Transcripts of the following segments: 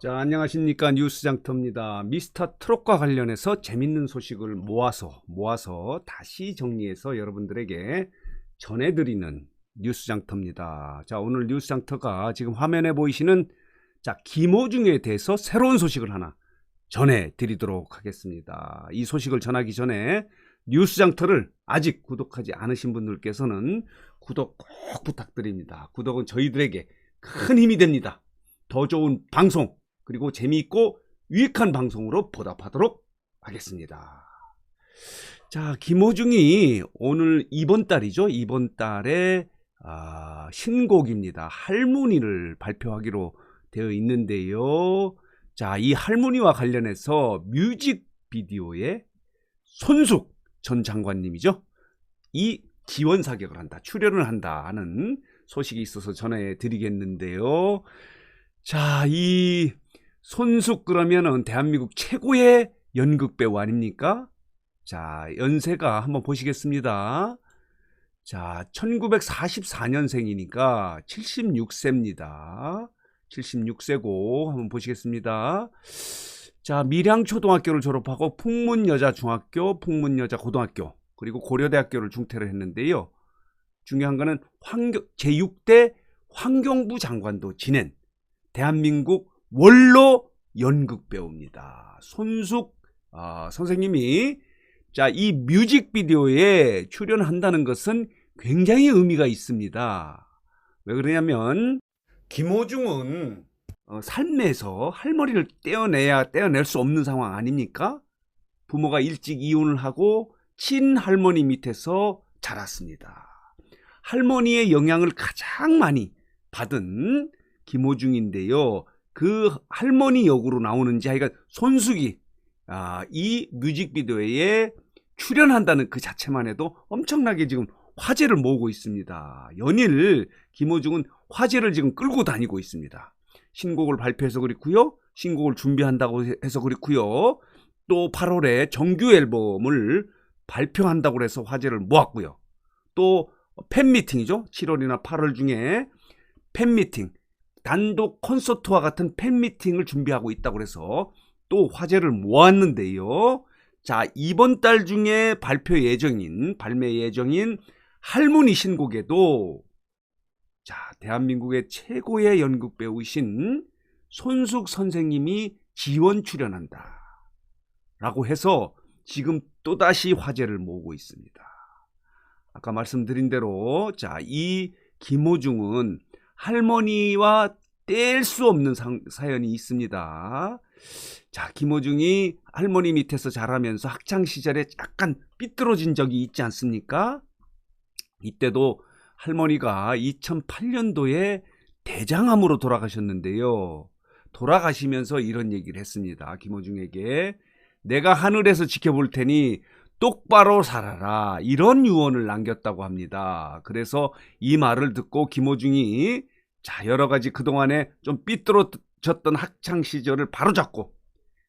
자, 안녕하십니까. 뉴스장터입니다. 미스터 트롯과 관련해서 재밌는 소식을 모아서, 모아서 다시 정리해서 여러분들에게 전해드리는 뉴스장터입니다. 자, 오늘 뉴스장터가 지금 화면에 보이시는 자, 김호중에 대해서 새로운 소식을 하나 전해드리도록 하겠습니다. 이 소식을 전하기 전에 뉴스장터를 아직 구독하지 않으신 분들께서는 구독 꼭 부탁드립니다. 구독은 저희들에게 큰 힘이 됩니다. 더 좋은 방송, 그리고 재미있고 유익한 방송으로 보답하도록 하겠습니다. 자, 김호중이 오늘 이번 달이죠. 이번 달에 아, 신곡입니다. 할머니를 발표하기로 되어 있는데요. 자, 이 할머니와 관련해서 뮤직비디오에 손숙 전 장관님이죠. 이 지원 사격을 한다, 출연을 한다 하는 소식이 있어서 전해 드리겠는데요. 자, 이 손숙 그러면은 대한민국 최고의 연극 배우 아닙니까? 자, 연세가 한번 보시겠습니다. 자, 1944년생이니까 76세입니다. 76세고 한번 보시겠습니다. 자, 밀양초등학교를 졸업하고 풍문여자중학교, 풍문여자고등학교, 그리고 고려대학교를 중퇴를 했는데요. 중요한 거는 환경, 제6대 환경부 장관도 지낸 대한민국 원로 연극 배우입니다. 손숙 아, 선생님이 자, 이 뮤직비디오에 출연한다는 것은 굉장히 의미가 있습니다. 왜 그러냐면 김호중은 어, 삶에서 할머니를 떼어내야 떼어낼 수 없는 상황 아닙니까? 부모가 일찍 이혼을 하고 친할머니 밑에서 자랐습니다. 할머니의 영향을 가장 많이 받은 김호중인데요. 그 할머니 역으로 나오는지 하여간 손숙이 아, 이 뮤직비디오에 출연한다는 그 자체만 해도 엄청나게 지금 화제를 모으고 있습니다. 연일 김호중은 화제를 지금 끌고 다니고 있습니다. 신곡을 발표해서 그렇고요. 신곡을 준비한다고 해서 그렇고요. 또 8월에 정규 앨범을 발표한다고 해서 화제를 모았고요. 또 팬미팅이죠. 7월이나 8월 중에 팬미팅, 단독 콘서트와 같은 팬미팅을 준비하고 있다고 해서 또 화제를 모았는데요. 자, 이번 달 중에 발표 예정인, 발매 예정인 할머니 신곡에도 자, 대한민국의 최고의 연극 배우신 손숙 선생님이 지원 출연한다. 라고 해서 지금 또다시 화제를 모으고 있습니다. 아까 말씀드린 대로, 자, 이 김호중은 할머니와 뗄 수 없는 상, 사연이 있습니다. 자, 김호중이 할머니 밑에서 자라면서 학창 시절에 약간 삐뚤어진 적이 있지 않습니까? 이때도 할머니가 2008년도에 대장암으로 돌아가셨는데요. 돌아가시면서 이런 얘기를 했습니다. 김호중에게 내가 하늘에서 지켜볼 테니 똑바로 살아라. 이런 유언을 남겼다고 합니다. 그래서 이 말을 듣고 김호중이 자, 여러 가지 그동안에 좀 삐뚤어졌던 학창 시절을 바로잡고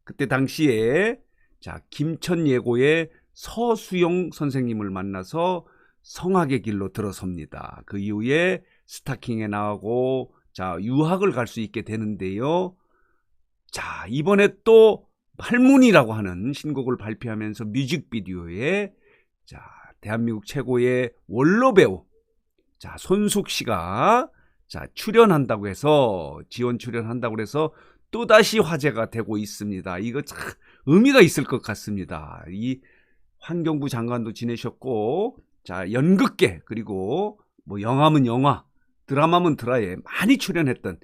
그때 당시에 자, 김천 예고의 서수용 선생님을 만나서 성악의 길로 들어섭니다. 그 이후에 스타킹에 나가고 자, 유학을 갈 수 있게 되는데요. 자, 이번에 또 할문이라고 하는 신곡을 발표하면서 뮤직비디오에 자, 대한민국 최고의 원로 배우 자, 손숙 씨가 자, 출연한다고 해서 지원 출연한다고 해서 또다시 화제가 되고 있습니다. 이거 참 의미가 있을 것 같습니다. 이 환경부 장관도 지내셨고 자, 연극계 그리고 뭐 영화면 영화, 드라마면 드라에 많이 출연했던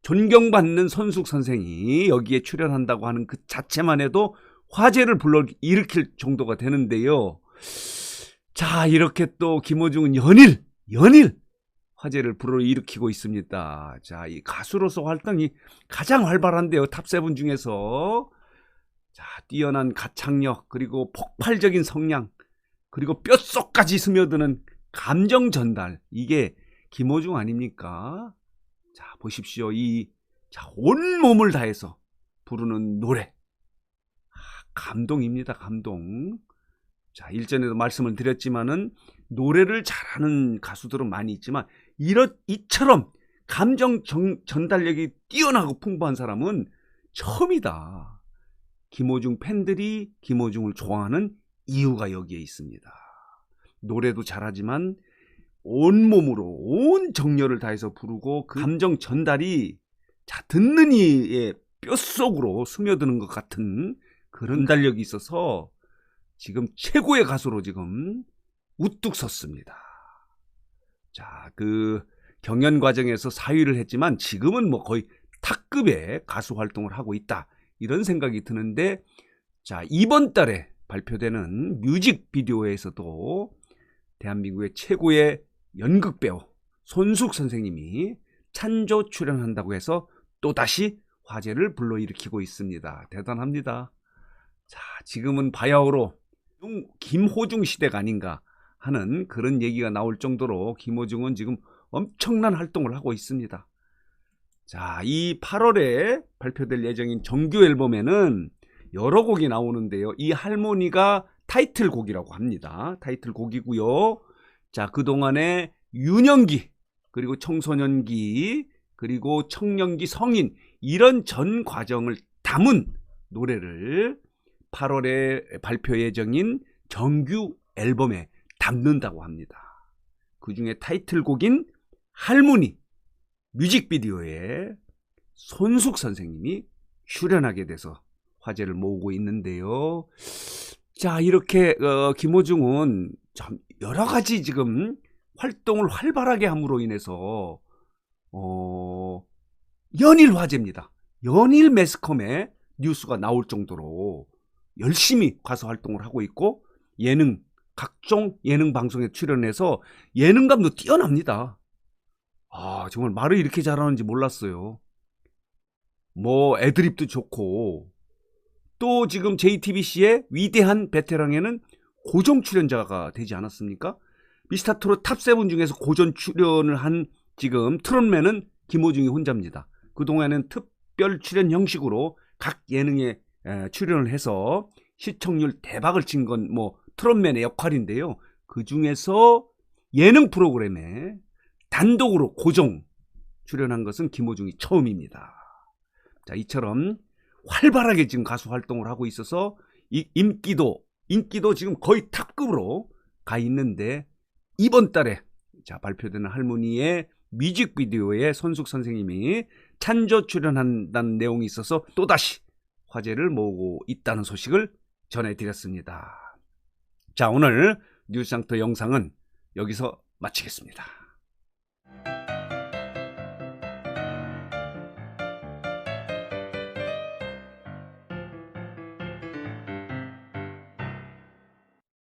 존경받는 손숙 선생이 여기에 출연한다고 하는 그 자체만 해도 화제를 불러 일으킬 정도가 되는데요. 자, 이렇게 또 김호중은 연일, 연일 화제를 불러일으키고 있습니다. 자, 이 가수로서 활동이 가장 활발한데요. 탑세븐 중에서. 자, 뛰어난 가창력, 그리고 폭발적인 성량, 그리고 뼛속까지 스며드는 감정 전달. 이게 김호중 아닙니까? 자, 보십시오. 이, 자, 온 몸을 다해서 부르는 노래. 아, 감동입니다, 감동. 자, 일전에도 말씀을 드렸지만은 노래를 잘하는 가수들은 많이 있지만 이런 이처럼 감정 정- 전달력이 뛰어나고 풍부한 사람은 처음이다. 김호중 팬들이 김호중을 좋아하는 이유가 여기에 있습니다. 노래도 잘하지만 온몸으로 온 정열을 다해서 부르고 그 감정 전달이 자 듣는 이의 뼛속으로 스며드는 것 같은 그런 달력이 있어서 지금 최고의 가수로 지금 우뚝 섰습니다. 자, 그 경연 과정에서 사위를 했지만 지금은 뭐 거의 탑급의 가수 활동을 하고 있다. 이런 생각이 드는데 자, 이번 달에 발표되는 뮤직비디오에서도 대한민국의 최고의 연극 배우 손숙 선생님이 찬조 출연한다고 해서 또다시 화제를 불러일으키고 있습니다. 대단합니다. 자, 지금은 바야흐로 김호중 시대가 아닌가 하는 그런 얘기가 나올 정도로 김호중은 지금 엄청난 활동을 하고 있습니다. 자, 이 8월에 발표될 예정인 정규 앨범에는 여러 곡이 나오는데요. 이 할머니가 타이틀곡이라고 합니다. 타이틀곡이고요. 자, 그동안에 유년기, 그리고 청소년기, 그리고 청년기 성인 이런 전 과정을 담은 노래를 8월에 발표 예정인 정규 앨범에 담는다고 합니다. 그 중에 타이틀곡인 할머니 뮤직비디오에 손숙 선생님이 출연하게 돼서 화제를 모으고 있는데요. 자, 이렇게 어, 김호중은 참 여러 가지 지금 활동을 활발하게 함으로 인해서 어, 연일 화제입니다. 연일 매스컴에 뉴스가 나올 정도로 열심히 가수 활동을 하고 있고 예능 각종 예능 방송에 출연해서 예능감도 뛰어납니다. 아 정말 말을 이렇게 잘하는지 몰랐어요. 뭐 애드립도 좋고 또 지금 JTBC의 위대한 베테랑에는 고정 출연자가 되지 않았습니까? 미스터 트롯 탑7 중에서 고정 출연을 한 지금 트롯맨은 김호중이 혼자입니다. 그동안은 특별 출연 형식으로 각 예능에 에, 출연을 해서 시청률 대박을 친 건 뭐 트롯맨의 역할인데요. 그 중에서 예능 프로그램에 단독으로 고정 출연한 것은 김호중이 처음입니다. 자, 이처럼 활발하게 지금 가수 활동을 하고 있어서 이 인기도 인기도 지금 거의 탑급으로 가 있는데 이번 달에 자 발표되는 할머니의 뮤직비디오에 손숙 선생님이 찬조 출연한다는 내용이 있어서 또다시 화제를 모으고 있다는 소식을 전해드렸습니다. 자 오늘 뉴스상터 영상은 여기서 마치겠습니다.